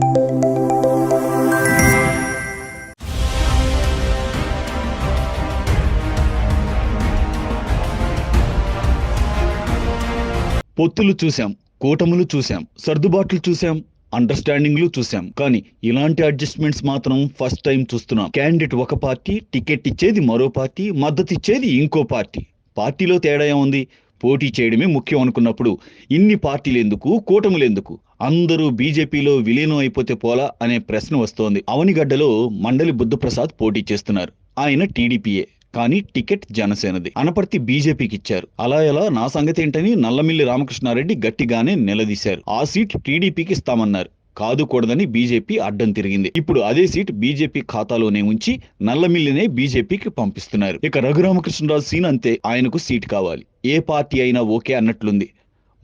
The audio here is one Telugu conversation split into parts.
పొత్తులు చూశాం కూటములు చూశాం సర్దుబాట్లు చూశాం అండర్స్టాండింగ్లు చూశాం. కానీ ఇలాంటి అడ్జస్ట్మెంట్స్ మాత్రం ఫస్ట్ టైం చూస్తున్నాం. క్యాండిడేట్ ఒక పార్టీ టికెట్ ఇచ్చేది మరో పార్టీ మద్దతు ఇచ్చేది ఇంకో పార్టీ. పార్టీలో తేడా ఏముంది? పోటీ చేయడమే ముఖ్యం అనుకున్నప్పుడు ఇన్ని పార్టీలు ఎందుకు కూటములు ఎందుకు? అందరూ బీజేపీలో విలీనం అయిపోతే పోలా అనే ప్రశ్న వస్తోంది. అవనిగడ్డలో మండలి బుద్ధప్రసాద్ పోటీ చేస్తున్నారు. ఆయన టీడీపీయే కానీ టికెట్ జనసేనది. అనపర్తి బీజేపీకి ఇచ్చారు అలా ఎలా? నా సంగతి ఏంటని నల్లమిల్లి రామకృష్ణారెడ్డి గట్టిగానే నిలదీశారు. ఆ సీట్ టీడీపీకి ఇస్తామన్నారు కాదుకూడదని బీజేపీ అడ్డం తిరిగింది. ఇప్పుడు అదే సీట్ బీజేపీ ఖాతాలోనే ఉంచి నల్లమిల్లినే బీజేపీకి పంపిస్తున్నారు. ఇక రఘురామకృష్ణరాజు సీన్ అంతే. ఆయనకు సీట్ కావాలి. ఏ పార్టీ అయినా ఓకే అన్నట్లుంది.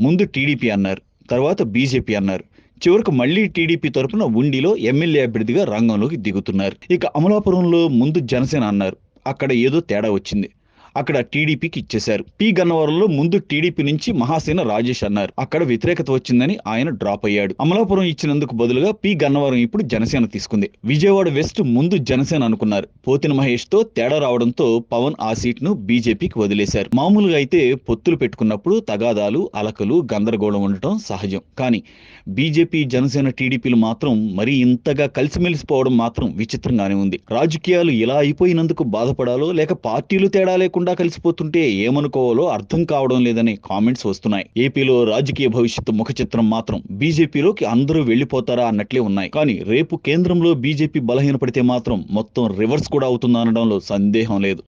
ముందు టీడీపీ అన్నారు. తర్వాత బీజేపీ అన్నారు. చివరకు మళ్ళీ టీడీపీ తరపున ఉండిలో ఎమ్మెల్యే అభ్యర్థిగా రంగంలోకి దిగుతున్నారు. ఇక అమలాపురంలో ముందు జనసేన అన్నారు. అక్కడ ఏదో తేడా వచ్చింది. అక్కడ టీడీపీకి ఇచ్చేశారు. పి గన్నవరంలో ముందు టీడీపీ నుంచి మహాసేన రాజేష్ అన్నారు. అక్కడ వ్యతిరేకత వచ్చిందని ఆయన డ్రాప్ అయ్యాడు. అమలాపురం ఇచ్చినందుకు బదులుగా పి గన్నవరం ఇప్పుడు జనసేన తీసుకుంది. విజయవాడ వెస్ట్ ముందు జనసేన అనుకున్నారు. పోతిన మహేష్తో తేడా రావడంతో పవన్ ఆ సీట్ను బీజేపీకి వదిలేశారు. మామూలుగా అయితే పొత్తులు పెట్టుకున్నప్పుడు తగాదాలు అలకలు గందరగోళం ఉండటం సహజం. కానీ బీజేపీ జనసేన టీడీపీలు మాత్రం మరీ ఇంతగా కలిసిమెలిసిపోవడం మాత్రం విచిత్రంగానే ఉంది. రాజకీయాలు ఇలా అయిపోయినందుకు బాధపడాలో లేక పార్టీలు తేడా లేకుండా లేకుండా కలిసిపోతుంటే ఏమనుకోవాలో అర్థం కావడం లేదని కామెంట్స్ వస్తున్నాయి. ఏపీలో రాజకీయ భవిష్యత్తు ముఖ చిత్రం మాత్రం బీజేపీలోకి అందరూ వెళ్ళిపోతారా అన్నట్లే ఉన్నాయి. కానీ రేపు కేంద్రంలో బీజేపీ బలహీనపడితే మాత్రం మొత్తం రివర్స్ కూడా అవుతుందనడంలో సందేహం లేదు.